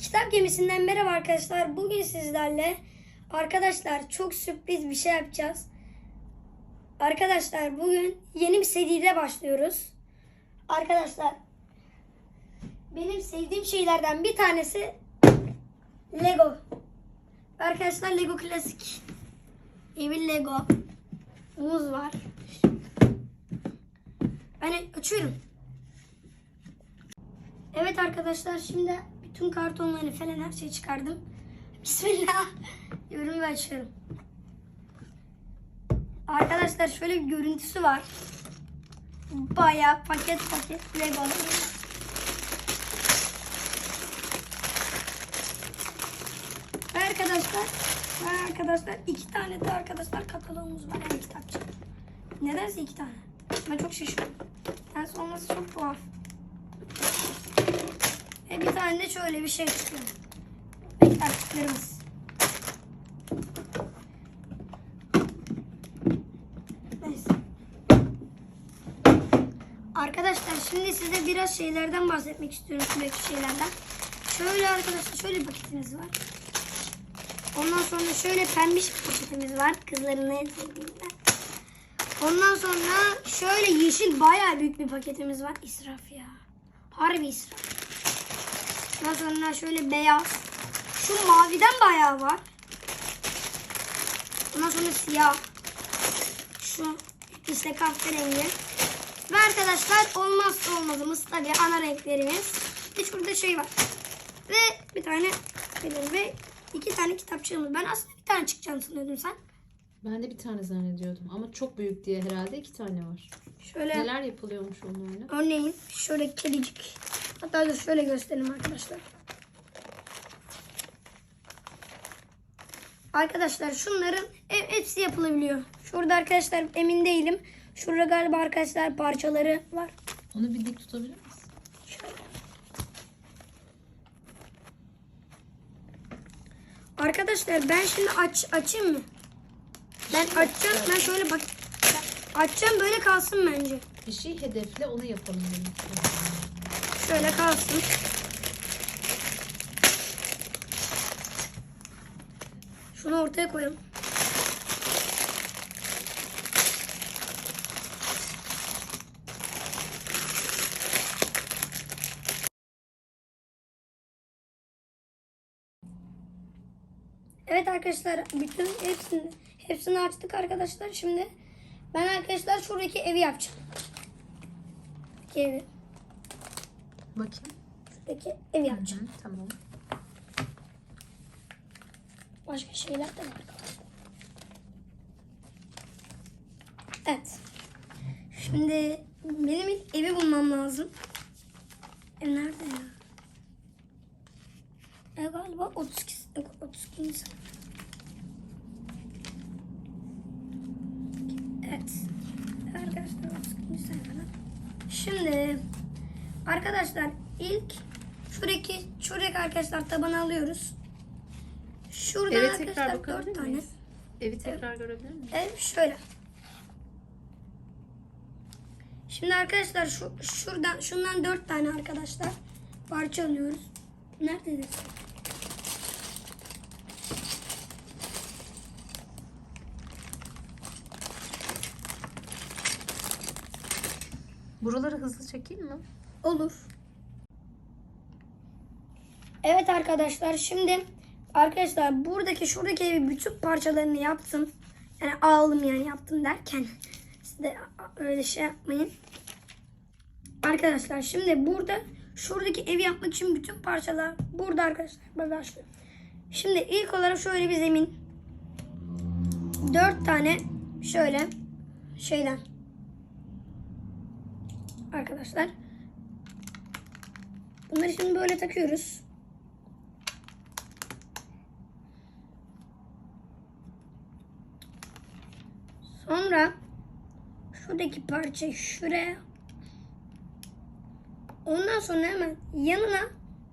Kitap gemisinden merhaba arkadaşlar. Bugün sizlerle arkadaşlar çok sürpriz bir şey yapacağız. Arkadaşlar bugün yeni bir seriye başlıyoruz. Arkadaşlar benim sevdiğim şeylerden bir tanesi Lego. Arkadaşlar Lego klasik. Evin Lego. Muz var. Ben açıyorum. Evet arkadaşlar şimdi bütün kartonları falan her şeyi çıkardım. Bismillah. Yorum ve açıyorum. Arkadaşlar şöyle bir görüntüsü var. Bayağı paket paket Lego. Ve arkadaşlar arkadaşlar iki tane de arkadaşlar kataloğumuz var yani kitapçı. Nedense iki tane. Ben çok şaşırdım. Yani olması çok tuhaf. Bir tane de şöyle bir şey çıkıyor. Beklerliklerimiz. Neyse. Arkadaşlar şimdi size biraz şeylerden bahsetmek istiyorum. Şuradaki şeylerden. Şöyle arkadaşlar şöyle paketimiz var. Ondan sonra şöyle pembiş bir paketimiz var. Kızların en sevdiğinden. Ondan sonra şöyle yeşil bayağı büyük bir paketimiz var. İsraf ya. Harbi israf. Sonra şöyle beyaz. Şu maviden bayağı var. Ondan sonra siyah. Şu işte kahverengi. Ve arkadaşlar olmazsa olmazımız tabii ana renklerimiz. Bir şurada şey var. Ve bir tane benim ve iki tane kitapçığımız. Ben aslında bir tane çıkacağını sanıyordum sen. Ben de bir tane zannediyordum ama çok büyük diye herhalde iki tane var. Şöyle Neler yapılıyormuş onlarla? örneğin şöyle kedicik. Hatta dur şöyle göstereyim arkadaşlar. Arkadaşlar şunların he- hepsi yapılabiliyor. Şurada arkadaşlar emin değilim. Şurada galiba arkadaşlar parçaları var. Onu bir dik tutabilir misin? Şöyle. Arkadaşlar ben şimdi aç açayım mı? Ben açacağım. Ben şöyle bak. Açacağım böyle kalsın bence. Bir şey hedefle onu yapalım. Şöyle kalsın. Şunu ortaya koyalım. Evet arkadaşlar bütün hepsini hepsini açtık arkadaşlar. Şimdi ben arkadaşlar şuradaki evi yapacağım. Evi. Bakayım. Şuradaki evi yapacağım. Hı, tamam. Başka şeyler de var. Evet. Şimdi benim ilk evi bulmam lazım. Ev nerede ya? Ev galiba 32, 32 sayfa. Evet. Arkadaşlar 32. sayfada. Şimdi arkadaşlar ilk şuradaki şuradaki arkadaşlar tabanı alıyoruz. Şuradan Eve arkadaşlar dört tane. miyiz? Evi tekrar görebilir miyiz? Ev şöyle. Şimdi arkadaşlar şu şuradan şundan dört tane arkadaşlar parça alıyoruz. Nerededir? Buraları hızlı çekeyim mi? Olur. Evet arkadaşlar şimdi arkadaşlar buradaki şuradaki evi bütün parçalarını yaptım. Yani aldım yani yaptım derken siz de öyle şey yapmayın. Arkadaşlar şimdi burada şuradaki evi yapmak için bütün parçalar burada arkadaşlar. Ben. Şimdi ilk olarak şöyle bir zemin. Dört tane şöyle şeyden arkadaşlar. Bunları şimdi böyle takıyoruz. Sonra şuradaki parçayı şuraya. Ondan sonra hemen yanına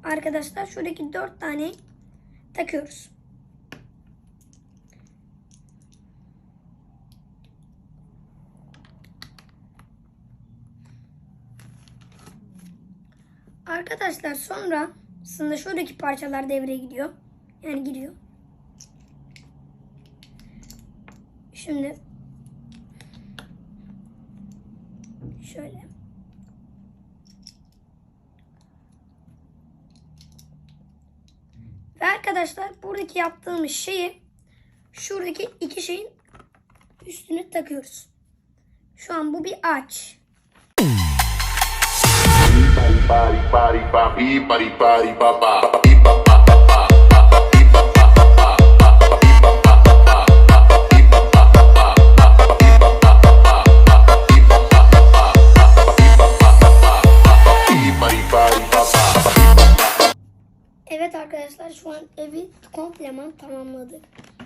arkadaşlar şuradaki dört tane takıyoruz. Arkadaşlar sonra Aslında şuradaki parçalar devreye gidiyor. Yani giriyor. Şimdi şöyle. Ve arkadaşlar buradaki yaptığımız şeyi şuradaki iki şeyin üstüne takıyoruz. Şu an bu bir ağaç. Evet arkadaşlar şu an evi kompleman tamamladık.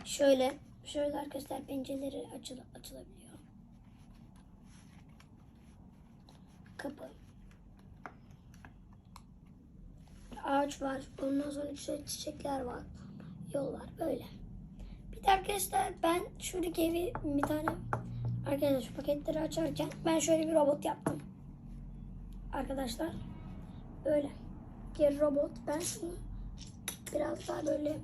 Şöyle şöyle arkadaşlar pencereleri açıl açılabiliyor. Kapı. Ağaç var. Ondan sonra şöyle çiçekler var. Yol var. Böyle. Bir de arkadaşlar ben şuradaki evi bir tane arkadaşlar paketleri açarken ben şöyle bir robot yaptım. Arkadaşlar. Böyle. Bir robot. Ben şunu biraz daha böyle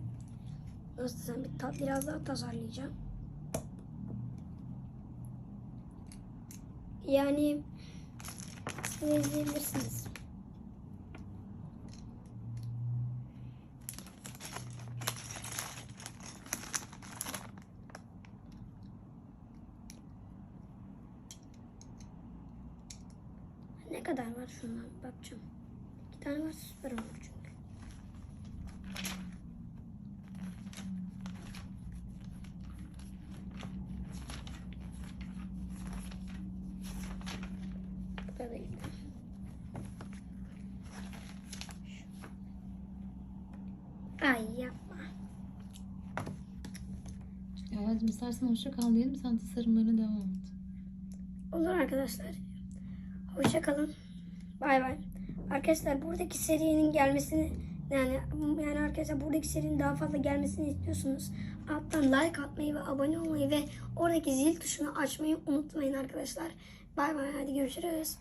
nasıl desem bir tat biraz daha tasarlayacağım. Yani siz izleyebilirsiniz. Kadar var şundan bakacağım. İki tane var süper olur çünkü. Bu da değil. Ay yapma. Yavacım istersen hoşça kal diyelim sen tasarımlarına devam et. Olur arkadaşlar. Hoşça kalın. Bay bay. Arkadaşlar buradaki serinin gelmesini yani yani arkadaşlar buradaki serinin daha fazla gelmesini istiyorsunuz. Alttan like atmayı ve abone olmayı ve oradaki zil tuşunu açmayı unutmayın arkadaşlar. Bay bay hadi görüşürüz.